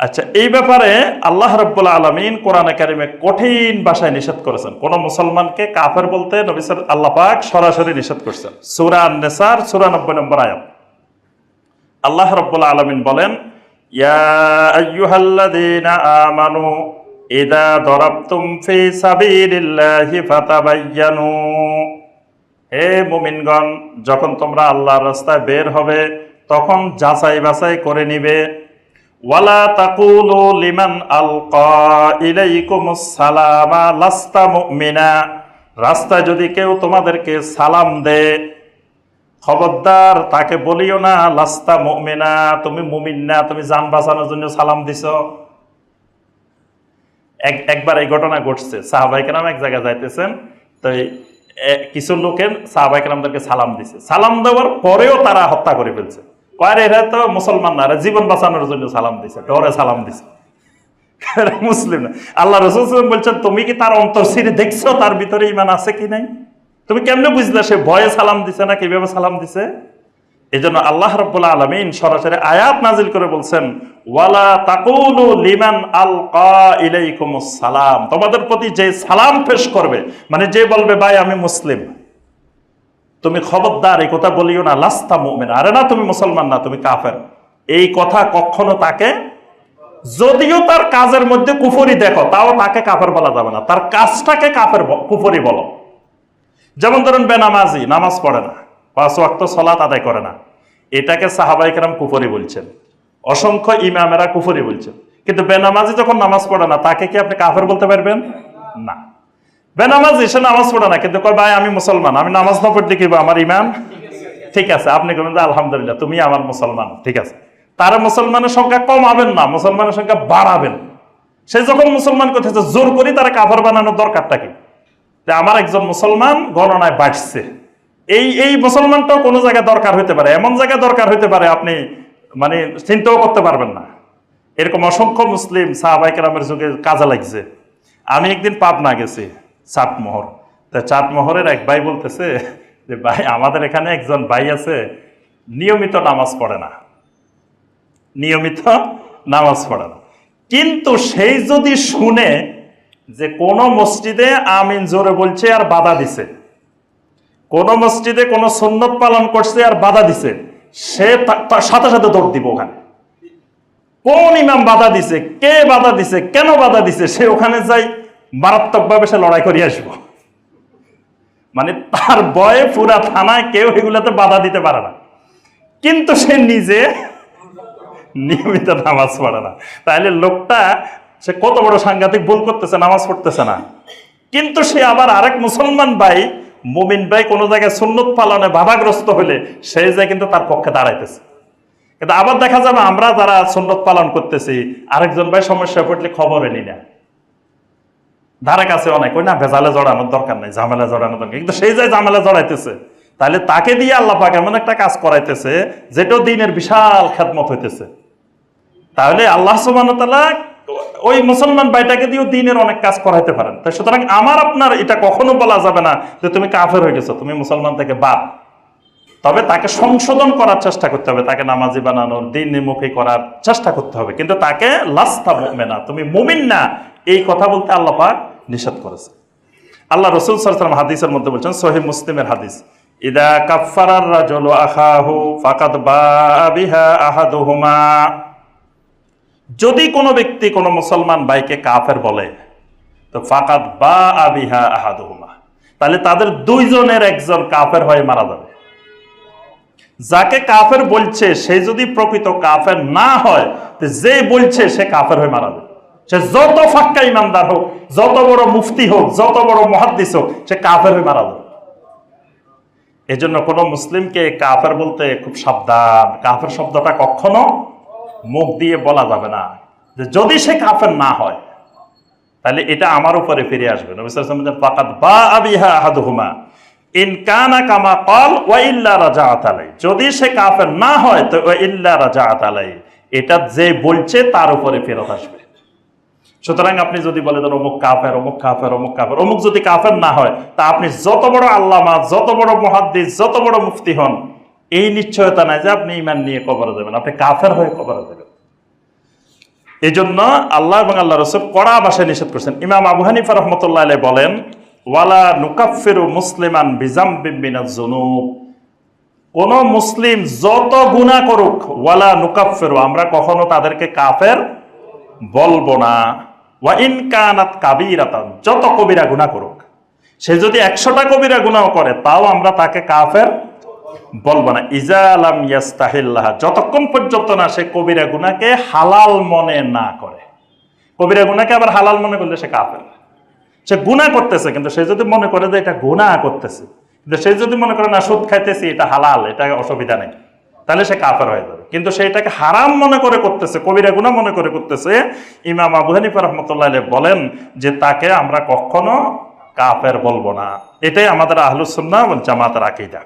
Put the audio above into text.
আচ্ছা এই ব্যাপারে আল্লাহ রব্বুল্লা আলমিন কোরআন একাডেমে কঠিন ভাষায় নিষেধ করেছেন। কোন মুসলমানকে কাফের বলতে নবী সাল- আল্লাহ পাক সরাসরি নিষেধ করছেন। সুরা নেসার চুরানব্বই নম্বর আয়াত। আল্লাহ রব্বুল্লা আলমিন বলেন আমানু ইদা হে মুমিনগণ, যখন তোমরা আল্লাহর রাস্তায় বের হবে, তখন যাচাই বাছাই করে নিবে। ওয়ালা তাকুলু লিমান আলকা ইলাইকুমুস সালামা, লাস্তা মুমিনা। রাস্তায় যদি কেউ তোমাদেরকে সালাম দেয়, খবরদার, তাকে বলিও না, লাস্তা মুমিনা, তুমি মুমিন না, তুমি যান বাঁচানোর জন্য সালাম দিছ। এক, একবার এই ঘটনা ঘটছে সাহাবাইকেরাম এক জায়গায় যাইতেছেন, তো কিছু লোকের সাহাবাইকেরামদেরকে সালাম দিছে। সালাম দেওয়ার পরেও তারা হত্যা করে ফেলছে। কয় এরা তো মুসলমান না জীবন বাঁচানোর জন্য সালাম দিছে, ডরে সালাম দিছে। মুসলিম না। আল্লাহ রসুল বলছেন, তুমি কি তার অন্তর সিঁড়ি দেখছ? তার ভিতরে ইমান আছে কি নাই? তুমি কেমনে বুঝলে সে ভয়ে সালাম দিছে না কীভাবে সালাম দিছে? এই জন্য আল্লাহ রব্বুল্লাহ আলমিন সরাসরি আয়াত নাজিল করে বলছেন, ওয়ালা তাকুলু লিমান আলকা ইলাইকুমুস সালাম। তোমাদের প্রতি যে সালাম পেশ করবে মানে যে বলবে, ভাই, আমি মুসলিম। তুমি খবরদার, এই কথা বলিও না, লাস্তা মুমিন। আরে না, তুমি মুসলমান না, তুমি কাফের। এই কথা কখনো তাকে, যদিও তার কাজের মধ্যে কুফরি দেখো, তাও তাকে কাফের বলা যাবে না। তার কাজটাকে কাফের কুফরি বলো। যেমন ধরুন, বেনামাজি, নামাজ পড়ে না, পাঁচ ওয়াক্ত সলাত আদায় করে না। এটাকে সাহাবাইকেরাম কুফরি বলছেন। অসংখ্য ইমামেরা কুফরি বলছেন। কিন্তু বেনামাজি যখন নামাজ পড়ে না, তাকে কি আপনি কাফের বলতে পারবেন? না। বেনামাজি সে নামাজ পড়ে না, কিন্তু কয়, ভাই, আমি মুসলমান, আমি নামাজ না পড়তে কি আমার ইমান ঠিক আছে, আপনি বলবেন আলহামদুলিল্লাহ, তুমি আমার মুসলমান, ঠিক আছে। তার মুসলমানের সংখ্যা কমাবেন না, মুসলমানের সংখ্যা বাড়াবেন। সে যখন মুসলমান করতেছে, জোর করি তারা কাফের বানানোর দরকারটা কি? আমার একজন মুসলমান গণনায় বাড়ছে। এই এই মুসলমানটাও কোনো জায়গায় দরকার হইতে পারে, এমন জায়গায় দরকার হইতে পারে, আপনি মানে চিন্তাও করতে পারবেন না। এরকম অসংখ্য মুসলিম সাহাবাইকেরামের যুগে কাজে লাগছে। আমি একদিন পাবনা গেছি। চাটমোহর তা চাটমোহরের এক ভাই বলতেছে যে, ভাই, আমাদের এখানে একজন ভাই আছে, নিয়মিত নামাজ পড়ে না। নিয়মিত নামাজ পড়ে না। কিন্তু সেই যদি শুনে যে কোন মসজিদে আমিন জোরে বলছে আর বাধা দিছে, কোন মসজিদে কোন সুন্নত পালন করছে আর বাধা দিছে, সে তার সাথে সাথে দৌড় দিব ওখানে। কোন ইমাম বাধা দিছে, কে বাধা দিছে, কেন বাধা দিছে, সে ওখানে যাই মারাত্মকভাবে সে লড়াই করে আসব। মানে তার বয়ে পুরা থানায় কেউ এগুলাতে বাধা দিতে পারে না। কিন্তু সে নিজে নিয়মিত নামাজ পড়ে না। তাহলে লোকটা, সে কত বড় সাংঘাতিক ভুল করতেছে, নামাজ পড়তেছে না। কিন্তু সে আবার আরেক মুসলমান ভাই, মুমিন ভাই কোনো জায়গায় সুন্নত পালনে বাধাগ্রস্ত হলে সেই যায় কিন্তু তার পক্ষে দাঁড়াইতেছে। কিন্তু আবার দেখা যাবে আমরা যারা সুন্নত পালন করতেছি, আরেকজন ভাই সমস্যা পড়লে খবরে নি না। ধারে কাছে অনেক ওই না, ভেজালে জড়ানোর দরকার নাই, ঝামেলা জড়ানোর দরকার কিন্তু সেই যায় ঝামেলা জড়াইতেছে, তাহলে তাকে দিয়ে আল্লাহ পাক এমন একটা কাজ করাইতেছে, যেটা দিনের বিশাল খেদমত হইতেছে। তাহলে আল্লাহ সুবাহতাল্লাহ ওই মুসলমান ভাইটাকে দিয়েও দিনের অনেক কাজ করাইতে পারেন। তাই সুতরাং আমার, আপনার এটা কখনো বলা যাবে না যে তুমি কাফের হয়ে গেছো, তুমি মুসলমান থেকে বাদ। তবে তাকে সংশোধন করার চেষ্টা করতে হবে, তাকে নামাজি বানানোর, দিন মুখী করার চেষ্টা করতে হবে। কিন্তু তাকে, লাস্তা না তুমি মুমিন না, এই কথা বলতে আল্লাহ পাক নিষেধ করেছে। আল্লাহ রসুল সাল্লাম হাদিসের মধ্যে বলছেন সহি মুসলিমের হাদিস, ইদা কাফারার রাজুল বা বিহা যদি কোনো ব্যক্তি কোনো মুসলমান ভাইকে কাফের বলে, তো ফাকাত বা আবিহা আহাদুহুমা, তাহলে তাদের দুইজনের একজন কাফের হয়ে মারা যাবে। যাকে কাফের বলছে, সে যদি প্রকৃত কাফের না হয় যে বলছে সে কাফের হয়ে মারা যাবে। সে যত ফাক্কা ইমানদার হোক, যত বড় মুফতি হোক, যত বড় মহাদ্দিস হোক, সে কাফের হয়ে মারা যাবে। এজন্য কোনো মুসলিমকে কাফের বলতে খুব সাবধান। কাফের শব্দটা কখনো মুখ দিয়ে বলা যাবে না। যে যদি সে কাফের না হয়, তাহলে এটা আমার উপরে ফিরে আসবে। কামা রাজাআত আলাই। যদি সে কাফের না হয়, তো ইল্লা রাজাআত আলাই। এটা যে বলছে, তার উপরে ফেরত আসবে। সুতরাং আপনি যদি বলে দেন, অমুক কাফের অমুক কাফের অমুক কাফের, অমুক যদি কাফের না হয়, তা আপনি যত বড় আল্লামা, যত বড় মহাদ্দিস, যত বড় মুফতি হন, এই নিশ্চয়তা নাই যে আপনি ইমান নিয়ে কবরে দেবেন আপনি কাফের হয়ে কবরে দেবেন এই জন্য আল্লাহ এবং আল্লাহ রসুল কড়া ভাষায় নিষেধ করছেন। ইমাম আবু হানিফা রহমতুল্লাহ আলাই বলেন, ওয়ালা নুকাফিরু মুসলিমান বিজাম বিমিনা জুনুব কোন মুসলিম যত গুণা করুক, ওয়ালা নুকাফেরু, আমরা কখনো তাদেরকে কাফের বলব না। ওয়া কানাত কাবিরাতান, যত কবিরা গুণা করুক। সে যদি একশোটা কবিরা গুণাও করে, তাও আমরা তাকে কাফের বলব না। ইজা আলাম ইয়াস্তাহিল্লাহ, যতক্ষণ পর্যন্ত না সে কবিরা গুনাকে হালাল মনে না করে। কবিরা গুনাকে আবার হালাল মনে করলে সে কাফের। সে গুণা করতেছে, কিন্তু সে যদি মনে করে যে এটা গুণা করতেছে, কিন্তু সে যদি মনে করে, না, সুদ খাইতেছি, এটা হালাল, এটা অসুবিধা নেই। তাহলে সে কাফের হয়ে যাবে। কিন্তু সে এটাকে হারাম মনে করে করতেছে, কবিরা গুণা মনে করে করতেছে। ইমাম আবু হানিফা রহমতুল্লাহ বলেন যে তাকে আমরা কখনো কাফের বলব না। এটাই আমাদের আহলুসন্না জামাতের আকিদা।